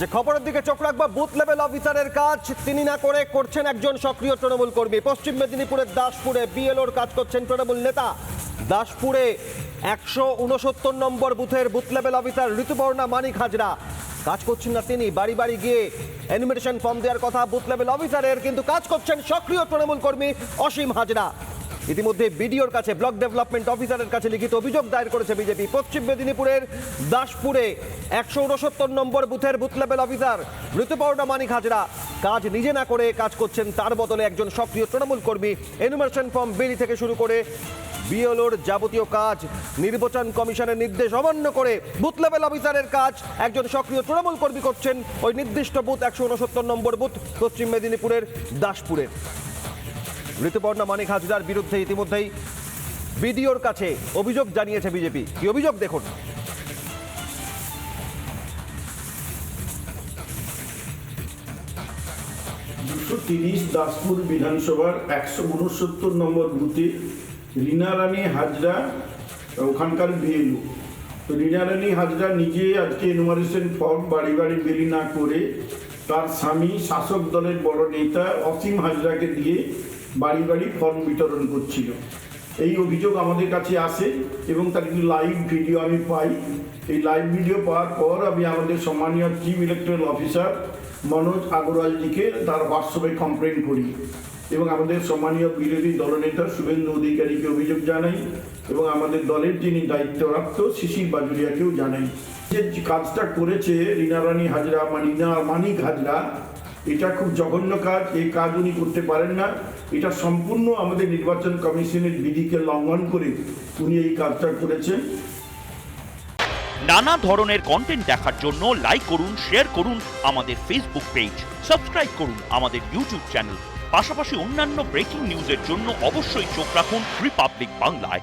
যে খবরের দিকে চোখ রাখব বুথ লেভেল অফিসারের কাজ তিনি না করে করছেন একজন সক্রিয় তৃণমূল কর্মী। পশ্চিম মেদিনীপুরের দাসপুরে বিএলওর কাজ করছেন তৃণমূল নেতা। দাসপুরে একশো উনসত্তর নম্বর বুথের booth level officer Rituparna Manik Hajra. কাজ করছেন না তিনি, বাড়ি বাড়ি গিয়ে এনিমেশন ফর্ম দেওয়ার কথা বুথ লেভেল অফিসারের কিন্তু কাজ করছেন সক্রিয় তৃণমূল কর্মী অসীম হাজরা। ইতিমধ্যে বিডিওর কাছে ব্লক ডেভেলপমেন্ট অফিসারের কাছে লিখিত অভিযোগ দায়ের করেছে বিজেপি। পশ্চিম মেদিনীপুরের দাসপুরে একশো উনসত্তর নম্বর বুথের booth level officer Rituparna Manik Hajra কাজ নিজে না করে কাজ করছেন, তার বদলে একজন সক্রিয় তৃণমূল কর্মী। এনুমারেশন ফর্ম বিলি থেকে শুরু করে বিএলওর যাবতীয় কাজ, নির্বাচন কমিশনের নির্দেশ অমান্য করে বুথ লেভেল অফিসারের কাজ একজন সক্রিয় তৃণমূল কর্মী করছেন। ওই নির্দিষ্ট বুথ একশো উনসত্তর নম্বর বুথ পশ্চিম মেদিনীপুরের দাসপুরের ঋতুপর্ণা মানিক হাজরার বিরুদ্ধে ইতিমধ্যেই বিডিওর কাছে অভিযোগ জানিয়েছে বিজেপি। কি অভিযোগ দেখুন? দুশো তিরিশ দাসপুর বিধানসভার একশো উনসত্তর নম্বর বুথে রীনা রানী হাজরা, ওখানকার বিএলও। তো রীনা রানী হাজরা নিজে আজকে এনুমারেশন ফর্ম বাড়ি বাড়ি বেরি না করে তার স্বামী শাসক দলের বড় নেতা অসীম হাজরাকে দিয়ে বাড়ি বাড়ি ফর্ম বিতরণ করছিল। এই অভিযোগ আমাদের কাছে আসে এবং তার কিছু লাইভ ভিডিও আমি পাই। এই লাইভ ভিডিও পাওয়ার পর আমি আমাদের সম্মানীয় চিফ ইলেকট্রাল অফিসার মনোজ আগরওয়ালজিকে তার হোয়াটসঅ্যাপে কমপ্লেন করি এবং আমাদের সম্মানীয় বিরোধী দলনেতা শুভেন্দু অধিকারীকে অভিযোগ জানাই এবং আমাদের দলের যিনি দায়িত্বপ্রাপ্ত শিশির বাজুরিয়াকেও জানাই। যে কাজটা করেছে রীনা রানী হাজরা মানে রীনা মানিক হাজরা এটা খুব জঘন্য কাজ, এই কাজ উনি করতে পারেন না। এটা সম্পূর্ণ আমাদের নির্বাচন কমিশনের বিধিকে লঙ্ঘন করে উনি এই কাজটা করেছেন। নানা ধরনের কন্টেন্ট দেখার জন্য লাইক করুন শেয়ার করুন আমাদের ফেসবুক পেজ সাবস্ক্রাইব করুন আমাদের ইউটিউব চ্যানেল পাশাপাশি অন্যান্য ব্রেকিং নিউজের জন্য অবশ্যই চোখ রাখুন রিপাবলিক বাংলায়